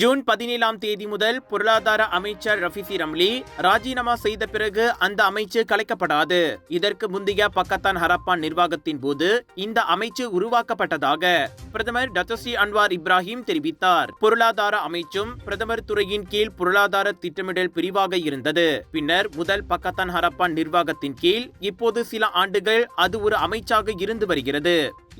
June பதினேழாம் தேதி முதல் பொருளாதார அமைச்சர் ரஃபிசி ரம்லி ராஜினாமா செய்த பிறகு அந்த அமைச்சு கலைக்கப்படாது. இதற்கு முந்தைய பக்கத்தான் ஹரப்பான் நிர்வாகத்தின் போது இந்த அமைச்சு உருவாக்கப்பட்டதாக பிரதமர் டத்தோஸ்ரீ அன்வார் இப்ராஹிம் தெரிவித்தார். பொருளாதார அமைச்சும் பிரதமர் துறையின் கீழ் பொருளாதார திட்டமிடல் பிரிவாக இருந்தது. பின்னர் முதல் பக்கத்தான் ஹரப்பான் நிர்வாகத்தின் கீழ் இப்போது சில ஆண்டுகள் அது ஒரு அமைச்சாக இருந்து வருகிறது.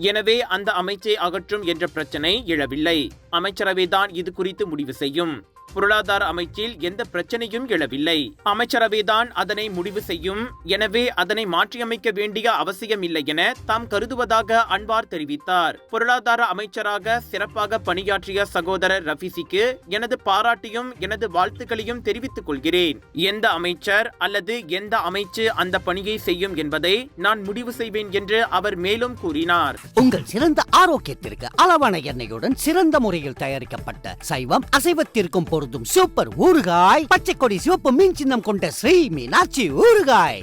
எனவே அந்த அமைச்சை அகற்றும் என்ற பிரச்சினை எழவில்லை. அமைச்சரவைதான் இது குறித்து முடிவு செய்யும். பொருளாதார அமைச்சில் எந்த பிரச்சனையும் எழவில்லை. அமைச்சரவைதான் அதனை முடிவு செய்யும். எனவே அதனை மாற்றியமைக்க வேண்டிய அவசியம் இல்லை என தாம் கருதுவதாக அன்வார் தெரிவித்தார். பொருளாதார அமைச்சராக சிறப்பாக பணியாற்றிய சகோதரர் ரஃபிசிக்கு எனது பாராட்டையும் எனது வாழ்த்துக்களையும் தெரிவித்துக் கொள்கிறேன். எந்த அமைச்சர் அல்லது எந்த அமைச்சு அந்த பணியை செய்யும் என்பதை நான் முடிவு செய்வேன் என்று அவர் மேலும் கூறினார். உங்கள் சிறந்த ஆரோக்கியத்திற்கு அளவான எண்ணெயுடன் சிறந்த முறையில் தயாரிக்கப்பட்ட சைவம் அசைவத்திற்கும் பொருந்தும் சூப்பர் ஊறுகாய் பச்சை கொடி சிவப்பு மீன் சின்னம் கொண்ட ஸ்ரீ மீனாட்சி ஊறுகாய்.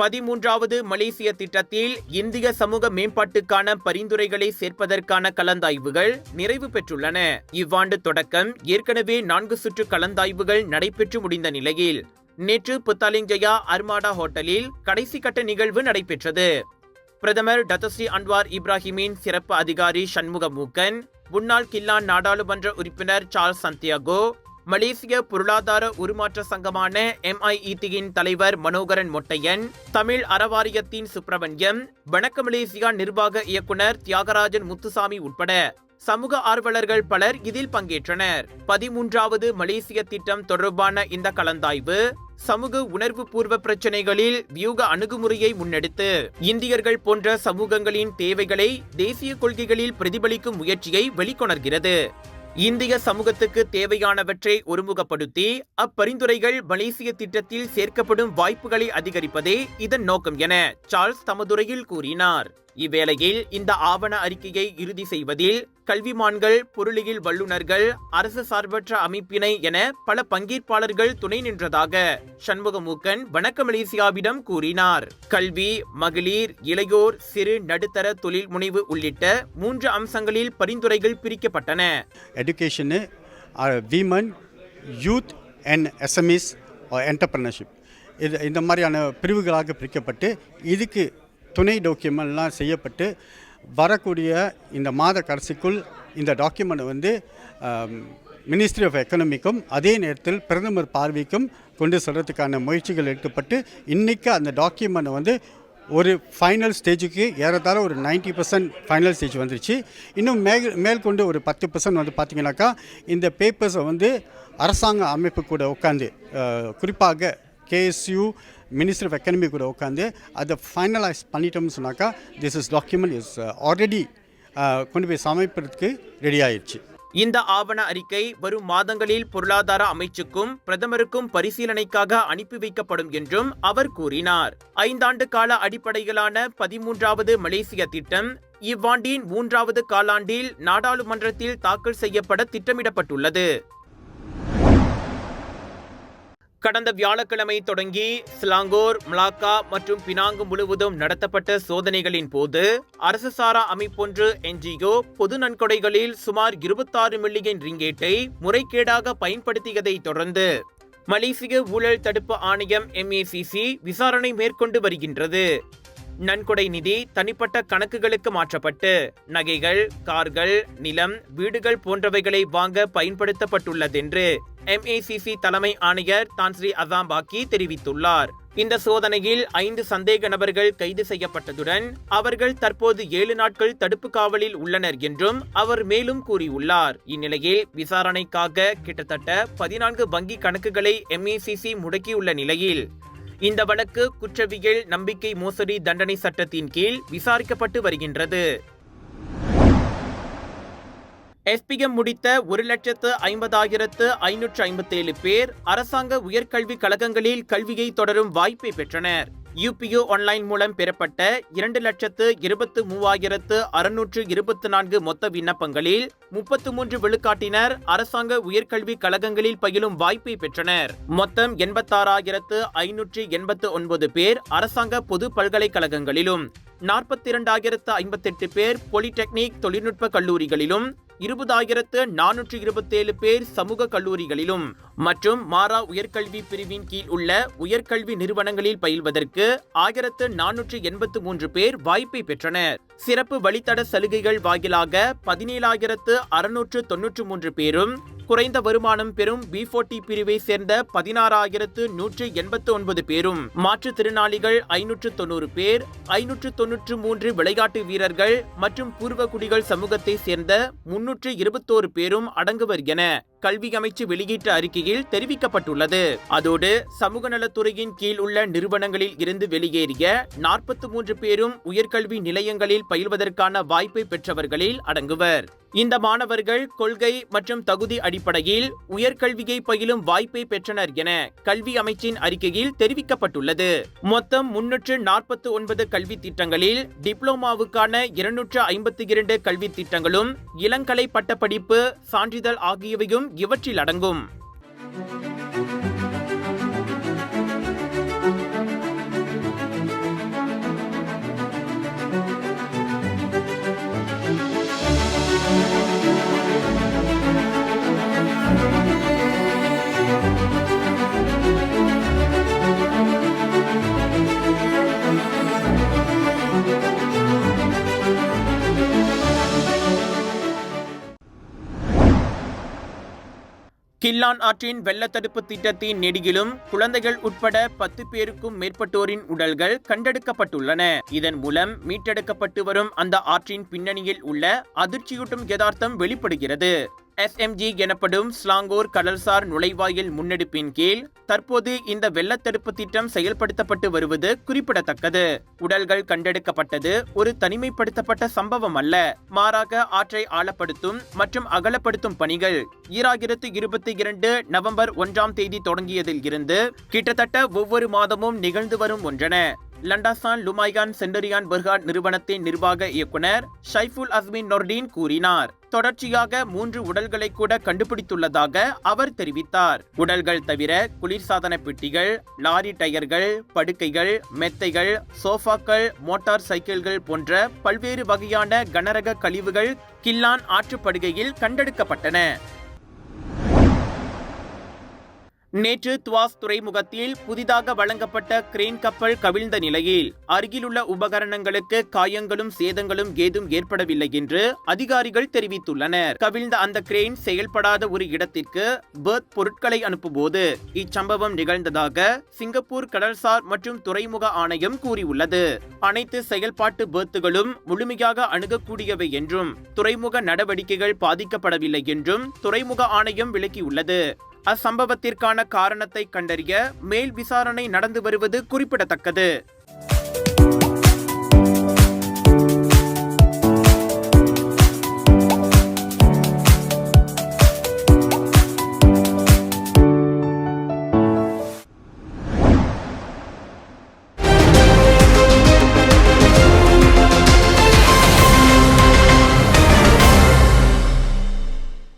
பதிமூன்றாவது மலேசிய திட்டத்தில் இந்திய சமூக மேம்பாட்டுக்கான பரிந்துரைகளை சேர்ப்பதற்கான கலந்தாய்வுகள் நிறைவு பெற்றுள்ளன. இவ்வாண்டு தொடக்கம் ஏற்கனவே நான்கு சுற்று கலந்தாய்வுகள் நடைபெற்று முடிந்த நிலையில். நேற்று புத்தாலிஞ்சயா அர்மாடா ஹோட்டலில் கடைசி கட்ட நிகழ்வு நடைபெற்றது. பிரதமர் டத்தஸ்ரீ அன்வார் இப்ராஹிமின் சிறப்பு அதிகாரி சண்முக மூக்கன் முன்னாள் கில்லான் நாடாளுமன்ற உறுப்பினர் சார்ல்ஸ் சந்தியாகோ மலேசிய பொருளாதார உருமாற்ற சங்கமான எம்ஐஇடியின் தலைவர் மனோகரன் மொட்டையன் தமிழ் அறவாரியத்தின் சுப்பிரமணியம் வணக்க மலேசியா நிர்வாக இயக்குனர் தியாகராஜன் முத்துசாமி உட்பட சமூக ஆர்வலர்கள் பலர் இதில் பங்கேற்றனர். பதிமூன்றாவது மலேசிய திட்டம் தொடர்பான இந்த கலந்தாய்வு சமூக உணர்வு பூர்வ பிரச்சனைகளில் வியூக அணுகுமுறையை முன்னெடுத்து இந்தியர்கள் போன்ற சமூகங்களின் தேவைகளை தேசிய கொள்கைகளில் பிரதிபலிக்கும் முயற்சியை வெளிக்கொணர்கிறது. இந்திய சமூகத்துக்கு தேவையானவற்றை ஒருமுகப்படுத்தி அப்பரிந்துரைகள் மலேசிய திட்டத்தில் சேர்க்கப்படும் வாய்ப்புகளை அதிகரிப்பதே இதன் நோக்கம் என சார்ல்ஸ் தமதுரையில் கூறினார். இவ்வேளையில் இந்த ஆவண அறிக்கையை இறுதி செய்வதில் கல்விமான்கள் பொருளியல் வல்லுநர்கள் அரசு சார்பற்ற அமைப்பினை என பல பங்கேற்பாளர்கள் துணை நின்றதாக சண்முகமூக்கன் வணக்க மலேசியாவிடம் கூறினார். கல்வி மகளிர் இளையோர் சிறு நடுத்தர தொழில் முனைவு உள்ளிட்ட மூன்று அம்சங்களில் பரிந்துரைகள் பிரிக்கப்பட்டன. Education are youth and and SMEs uh, இது இந்த மாதிரியான பிரிவுகளாக பிரிக்கப்பட்டு இதுக்கு துணை டாக்குமெண்ட்லாம் செய்யப்பட்டு வரக்கூடிய இந்த மாத கடைசிக்குள் இந்த டாக்குமெண்ட் வந்து மினிஸ்ட்ரி ஆஃப் எக்கனாமிக்கும் அதே நேரத்தில் பிரதமர் பார்வைக்கும் கொண்டு செல்கிறதுக்கான முயற்சிகள் எடுக்கப்பட்டு இன்றைக்கி அந்த டாக்குமெண்ட் வந்து ஒரு ஃபைனல் ஸ்டேஜுக்கு ஏறத்தாழ ஒரு 90% பர்சன்ட் ஃபைனல் ஸ்டேஜ் வந்துருச்சு. இன்னும் மேல் மேற்கொண்டு ஒரு பத்து பர்சன்ட் வந்து பார்த்திங்கனாக்கா இந்த பேப்பர்ஸை வந்து அரசாங்க அமைப்பு கூட உட்காந்து குறிப்பாக கேஎஸ்யூ மினிஸ்டர் ஆஃப் எக்கனமி கூட உட்காந்து அதை ஃபைனலைஸ் பண்ணிட்டோம்னு சொன்னாக்கா this is document is already கொண்டு போய் சமைப்பதற்கு ரெடி ஆயிடுச்சு இந்த ஆவண அறிக்கை வரும் மாதங்களில் பொருளாதார அமைச்சுக்கும் பிரதமருக்கும் பரிசீலனைக்காக அனுப்பி வைக்கப்படும் என்றும் அவர் கூறினார். ஐந்தாண்டு கால அடிப்படையிலான பதிமூன்றாவது மலேசிய திட்டம் இவ்வாண்டின் மூன்றாவது காலாண்டில் நாடாளுமன்றத்தில் தாக்கல் செய்யப்பட திட்டமிடப்பட்டுள்ளது. கடந்த வியாழக்கிழமை தொடங்கி சிலாங்கூர் மலாக்கா மற்றும் பினாங்கு முழுவதும் நடத்தப்பட்ட சோதனைகளின் போது அரசு சாரா அமைப்பொன்று என்ஜிஓ பொது நன்கொடைகளில் சுமார் இருபத்தாறு மில்லியன் ரிங்கேட்டை முறைகேடாக பயன்படுத்தியதை தொடர்ந்து மலேசிய ஊழல் தடுப்பு ஆணையம் எம்ஏசிசி விசாரணை மேற்கொண்டு வருகின்றது. நன்கொடை நிதி தனிப்பட்ட கணக்குகளுக்கு மாற்றப்பட்டு நகைகள் கார்கள் நிலம் வீடுகள் போன்றவைகளை வாங்க பயன்படுத்தப்பட்டுள்ளதென்று எம்ஏசிசி தலைமை ஆணையர் தான்ஸ்ரீ அசாம்பாக்கி தெரிவித்துள்ளார். இந்த சோதனையில் ஐந்து சந்தேக நபர்கள் கைது செய்யப்பட்டதுடன் அவர்கள் தற்போது ஏழு நாட்கள் தடுப்பு காவலில் உள்ளனர் என்றும் அவர் மேலும் கூறியுள்ளார். இந்நிலையில் விசாரணைக்காக கிட்டத்தட்ட பதினான்கு வங்கி கணக்குகளை எம்ஏசிசி முடக்கியுள்ள நிலையில் இந்த வழக்கு குற்றவியல் நம்பிக்கை மோசடி தண்டனை சட்டத்தின் கீழ் விசாரிக்கப்பட்டு வருகின்றது. எஸ்பிஎம் முடித்த ஒரு லட்சத்து ஐம்பதாயிரத்து ஐநூற்று ஐம்பத்தேழு பேர் அரசாங்க உயர்கல்விக் கழகங்களில் கல்வியை தொடரும் வாய்ப்பை பெற்றனர். யூபியு ஆன்லைன் மூலம் பெறப்பட்ட இரண்டு லட்சத்து இருபத்து மூவாயிரத்து அறுநூற்று இருபத்தி நான்கு மொத்த விண்ணப்பங்களில் முப்பத்து மூன்று விழுக்காட்டினர் அரசாங்க உயர்கல்விக் கழகங்களில் பயிலும் வாய்ப்பை பெற்றனர். மொத்தம் எண்பத்தாறாயிரத்து ஐநூற்று எண்பத்து ஒன்பது பேர் அரசாங்க பொது பல்கலைக்கழகங்களிலும் நாற்பத்தி இரண்டாயிரத்து ஐம்பத்தெட்டு பேர் பொலிடெக்னிக் தொழில்நுட்ப கல்லூரிகளிலும் இருபதாயிரத்து நானூற்று இருபத்தேழு பேர் சமூக கல்லூரிகளிலும் மற்றும் மாரா உயர்கல்வி பிரிவின் கீழ் உள்ள உயர்கல்வி நிறுவனங்களில் பயில்வதற்கு ஆயிரத்து நானூற்று எண்பத்து மூன்று பேர் வாய்ப்பை பெற்றனர். சிறப்பு வழித்தட சலுகைகள் வாயிலாக பதினேழாயிரத்து அறுநூற்று தொன்னூற்று மூன்று பேரும் குறைந்த வருமானம் பெறும் பி போர்ட்டி பிரிவை சேர்ந்த பதினாறாயிரத்து நூற்று எண்பத்து ஒன்பது பேரும் மாற்றுத்திறனாளிகள் ஐநூற்று தொண்ணூறு பேர் ஐநூற்று தொன்னூற்று மூன்று விளையாட்டு வீரர்கள் மற்றும் பூர்வகுடிகள் சமூகத்தை சேர்ந்த முன்னூற்று இருபத்தோரு பேரும் அடங்குவர் என கல்வி அமைச்சு வெளியிட்ட அறிக்கையில் தெரிவிக்கப்பட்டுள்ளது. அதோடு சமூக நலத்துறையின் கீழ் உள்ள நிறுவனங்களில் இருந்து வெளியேறிய நாற்பத்தி மூன்று பேரும் உயர்கல்வி நிலையங்களில் பயில்வதற்கான வாய்ப்பை பெற்றவர்களில் அடங்குவர். இந்த மாணவர்கள் கொள்கை மற்றும் தகுதி அடிப்படையில் உயர்கல்வியை பயிலும் வாய்ப்பை பெற்றனர் என கல்வி அமைச்சின் அறிக்கையில் தெரிவிக்கப்பட்டுள்ளது. மொத்தம் முன்னூற்று நாற்பத்தி ஒன்பது கல்வி திட்டங்களில் டிப்ளோமாவுக்கான இருநூற்று ஐம்பத்தி இரண்டு கல்வி திட்டங்களும் இளங்கலை பட்டப்படிப்பு சான்றிதழ் ஆகியவையும் இவற்றில் அடங்கும். கில்லான் ஆற்றின் வெள்ளத்தடுப்பு திட்டத்தின் நெடுகிலும் குழந்தைகள் உட்பட பத்து பேருக்கும் மேற்பட்டோரின் உடல்கள் கண்டெடுக்கப்பட்டுள்ளன. இதன் மூலம் மீட்டெடுக்கப்பட்டு வரும் அந்த ஆற்றின் பின்னணியில் உள்ள அதிர்ச்சியூட்டும் யதார்த்தம் வெளிப்படுகிறது. எஸ்எம்ஜி எனப்படும் ஸ்லாங்கோர் கடல்சார் நுழைவாயில் முன்னெடுப்பின் கீழ் தற்போது இந்த வெள்ளத்தடுப்பு திட்டம் செயல்படுத்தப்பட்டு வருவது குறிப்பிடத்தக்கது. உடல்கள் கண்டெடுக்கப்பட்டது ஒரு தனிமைப்படுத்தப்பட்ட சம்பவம் அல்ல. மாறாக ஆற்றை ஆழப்படுத்தும் மற்றும் அகலப்படுத்தும் பணிகள் ஈராயிரத்து இருபத்தி இரண்டு நவம்பர் ஒன்றாம் தேதி தொடங்கியதில் இருந்து கிட்டத்தட்ட ஒவ்வொரு மாதமும் நிகழ்ந்து வரும் ஒன்றன. லண்டாசான் லுமாய்கான் சென்டரியான் பெர்காட் நிறுவனத்தின் நிர்வாக இயக்குனர் ஷைஃபுல் அஸ்மின் நொர்டீன் கூறினார். தொடர்ச்சியாக மூன்று உடல்களை கூட கண்டுபிடித்துள்ளதாக அவர் தெரிவித்தார். உடல்கள் தவிர குளிர்சாதன பெட்டிகள் லாரி டயர்கள் படுக்கைகள் மெத்தைகள் சோஃபாக்கள் மோட்டார் சைக்கிள்கள் போன்ற பல்வேறு வகையான கனரக கழிவுகள் கில்லான் ஆற்றுப்படுகையில் கண்டெடுக்கப்பட்டன. நேற்று துவாஸ் துறைமுகத்தில் புதிதாக வழங்கப்பட்ட கிரேன் கப்பல் கவிழ்ந்த நிலையில் அருகிலுள்ள உபகரணங்களுக்கு காயங்களும் சேதங்களும் ஏதும் ஏற்படவில்லை என்று அதிகாரிகள் தெரிவித்துள்ளனர். கவிழ்ந்த அந்த கிரேன் செயல்படாத ஒரு இடத்திற்கு பேர்த் பொருட்களை அனுப்பும்போது இச்சம்பவம் நிகழ்ந்ததாக சிங்கப்பூர் கடல்சார் மற்றும் துறைமுக ஆணையம் கூறியுள்ளது. அனைத்து செயல்பாட்டு பேர்த்துகளும் முழுமையாக அணுகக்கூடியவை என்றும் துறைமுக நடவடிக்கைகள் பாதிக்கப்படவில்லை என்றும் துறைமுக ஆணையம் விளக்கியுள்ளது. அச்சம்பவத்திற்கான காரணத்தை கண்டறிய மேல் விசாரணை நடந்து வருவது குறிப்பிடத்தக்கது.